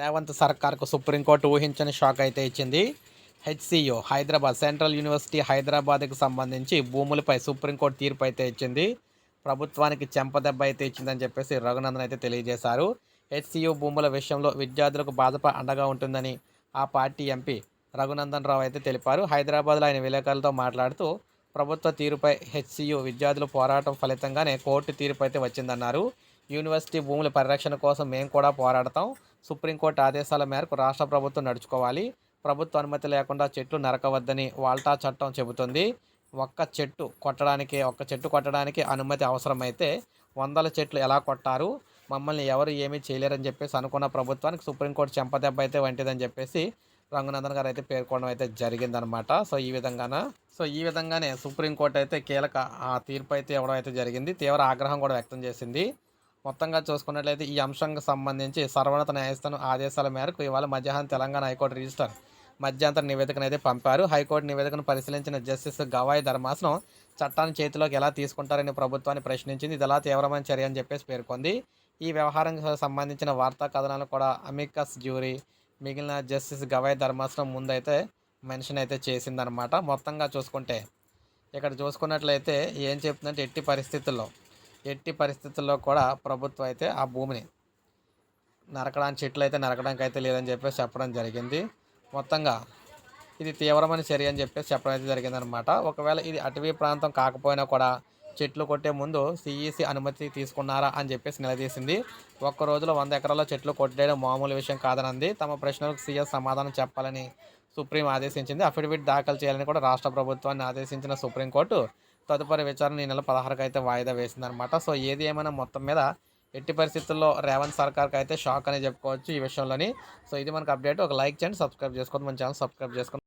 రేవంత్ సర్కార్కు సుప్రీంకోర్టు ఊహించని షాక్ అయితే ఇచ్చింది. హెచ్సియు హైదరాబాద్ సెంట్రల్ యూనివర్సిటీ హైదరాబాద్కు సంబంధించి భూములపై సుప్రీంకోర్టు తీర్పు అయితే ఇచ్చింది. ప్రభుత్వానికి చెంపదెబ్బ అయితే ఇచ్చిందని చెప్పేసి రఘునందన్ అయితే తెలియజేశారు. హెచ్సియు భూముల విషయంలో విద్యార్థులకు భాజపా అండగా ఉంటుందని ఆ పార్టీ ఎంపీ రఘునందన్ రావు అయితే తెలిపారు. హైదరాబాద్లో ఆయన విలేకరులతో మాట్లాడుతూ ప్రభుత్వ తీరుపై హెచ్సియు విద్యార్థుల పోరాటం ఫలితంగానే కోర్టు తీర్పు అయితే వచ్చిందన్నారు. యూనివర్సిటీ భూముల పరిరక్షణ కోసం మేము కూడా పోరాడతాం. సుప్రీంకోర్టు ఆదేశాల మేరకు రాష్ట్ర ప్రభుత్వం నడుచుకోవాలి. ప్రభుత్వ అనుమతి లేకుండా చెట్లు నరకవద్దని వాల్టా చట్టం చెబుతుంది. ఒక్క చెట్టు కొట్టడానికి ఒక్క చెట్టు కొట్టడానికి అనుమతి అవసరమైతే వందల చెట్లు ఎలా కొట్టారు? మమ్మల్ని ఎవరు ఏమీ చేయలేరని చెప్పేసి అనుకున్న ప్రభుత్వానికి సుప్రీంకోర్టు చెంపదెబ్బ అయితే వంటిదని చెప్పేసి రంగనందన్ గారు అయితే పేర్కొనడం అయితే జరిగిందనమాట సో ఈ విధంగాన? సో ఈ విధంగానే సుప్రీంకోర్టు అయితే కీలక ఆ తీర్పు అయితే ఇవ్వడం అయితే జరిగింది. తీవ్ర ఆగ్రహం కూడా వ్యక్తం చేసింది. మొత్తంగా చూసుకున్నట్లయితే ఈ అంశంకి సంబంధించి సర్వోన్నత న్యాయస్థానం ఆదేశాల మేరకు ఇవాళ మధ్యాహ్నం తెలంగాణ హైకోర్టు రిజిస్టర్ మధ్యంతర నివేదికను అయితే పంపారు. హైకోర్టు నివేదికను పరిశీలించిన జస్టిస్ గవాయి ధర్మాసనం చట్టాన్ని చేతిలోకి ఎలా తీసుకుంటారని ప్రభుత్వాన్ని ప్రశ్నించింది. ఇది ఎలా తీవ్రమైన చర్య అని చెప్పేసి పేర్కొంది. ఈ వ్యవహారానికి సంబంధించిన వార్తా కథనాలు కూడా అమికస్ జ్యూరీ మిగిలిన జస్టిస్ గవాయి ధర్మాసనం ముందైతే మెన్షన్ అయితే చేసిందనమాట మొత్తంగా చూసుకుంటే ఇక్కడ చూసుకున్నట్లయితే ఏం చెప్తుందంటే ఎట్టి పరిస్థితుల్లో ఎట్టి పరిస్థితుల్లో కూడా ప్రభుత్వం అయితే ఆ భూమిని నరకడానికి చెట్లు అయితే నరకడానికి అయితే లేదని చెప్పేసి చెప్పడం జరిగింది. మొత్తంగా ఇది తీవ్రమైన చర్య అని చెప్పేసి చెప్పడం అయితే జరిగిందనమాట ఒకవేళ ఇది అటవీ ప్రాంతం కాకపోయినా కూడా చెట్లు కొట్టే ముందు సిఈసి అనుమతి తీసుకున్నారా అని చెప్పేసి నిలదీసింది. ఒక్క రోజులో వంద ఎకరాల్లో చెట్లు కొట్టేయడం మామూలు విషయం కాదనంది. తమ ప్రశ్నలకు సీఎస్ సమాధానం చెప్పాలని సుప్రీం ఆదేశించింది. అఫిడవిట్ దాఖలు చేయాలని కూడా రాష్ట్ర ప్రభుత్వాన్ని ఆదేశించిన సుప్రీంకోర్టు తదుపరి విచారణ ఈ నెల పదహారుకి అయితే వాయిదా వేసిందనమాట సో ఏది ఏమైనా మొత్తం మీద ఎట్టి పరిస్థితుల్లో రేవంత్ సర్కార్కి అయితే షాక్ అని చెప్పుకోవచ్చు ఈ విషయంలోని. సో ఇది మనకు అప్డేట్. ఒక లైక్ చేయండి సబ్స్క్రైబ్ చేసుకోండి. మన ఛానల్ సబ్స్క్రైబ్ చేసుకొని